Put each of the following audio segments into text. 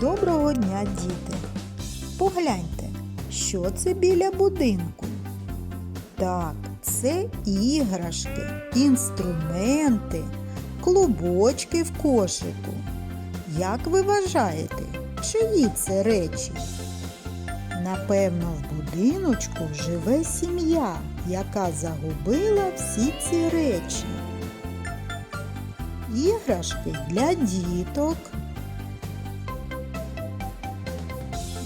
Доброго дня, діти! Погляньте, що це біля будинку? Так, це іграшки, інструменти, клубочки в кошику. Як ви вважаєте, чиї це речі? Напевно, в будиночку живе сім'я, яка загубила всі ці речі. Іграшки для діток.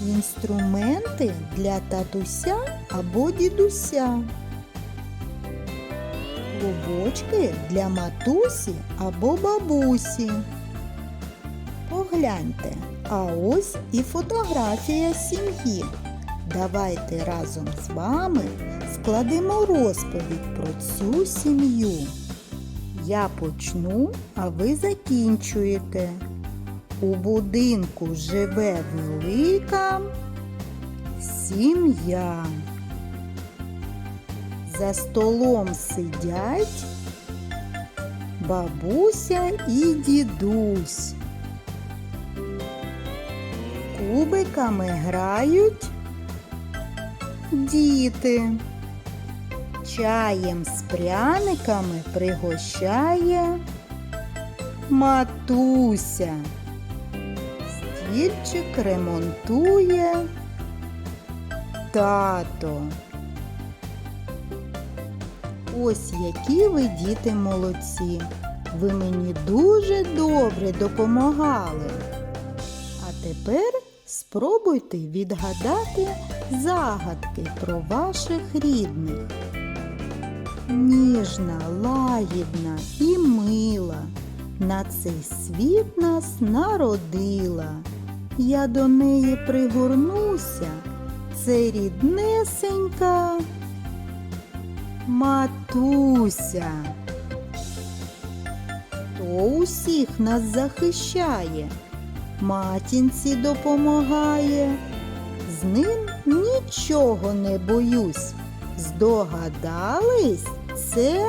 Інструменти для татуся або дідуся. Клубочки для матусі або бабусі. Погляньте, а ось і фотографія сім'ї. Давайте разом з вами складемо розповідь про цю сім'ю. Я почну, а ви закінчуєте. У будинку живе велика сім'я. За столом сидять бабуся і дідусь. Кубиками грають діти. Чаєм з пряниками пригощає матуся. Стільчик ремонтує тато. Ось які ви діти молодці. Ви мені дуже добре допомагали. А тепер спробуйте відгадати загадки про ваших рідних. Ніжна, лагідна і мила. На цей світ нас народила. Я до неї пригорнуся. Це ріднесенька матуся. Хто усіх нас захищає, матінці допомагає. З ним нічого не боюсь. Здогадались, це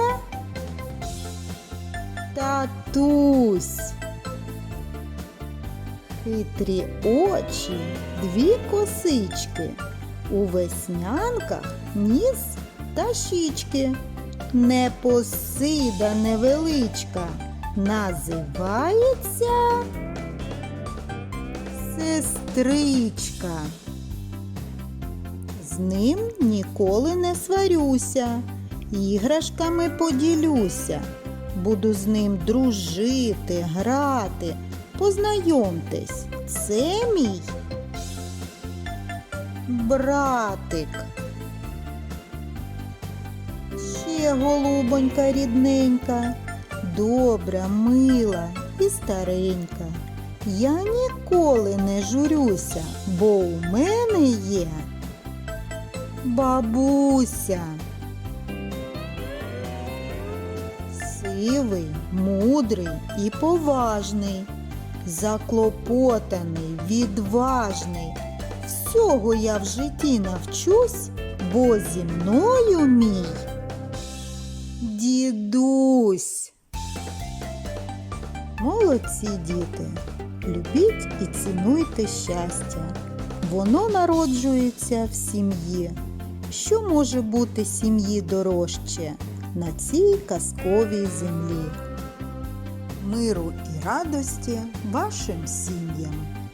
татусь. Хитрі очі, дві косички. У веснянках ніс та щічки. Непосида невеличка називається сестричка. З ним ніколи не сварюся, іграшками поділюся. Буду з ним дружити, грати. Познайомтесь, це мій братик. Ще голубонька рідненька, добра, мила і старенька. Я ніколи не журюся, бо у мене є бабуся. Сивий, мудрий і поважний, заклопотаний, відважний. Всього я в житті навчусь, бо зі мною мій дідусь. Молодці діти, любіть і цінуйте щастя. Воно народжується в сім'ї. Що може бути сім'ї дорожче на цій казковій землі? Миру і радості вашим сім'ям!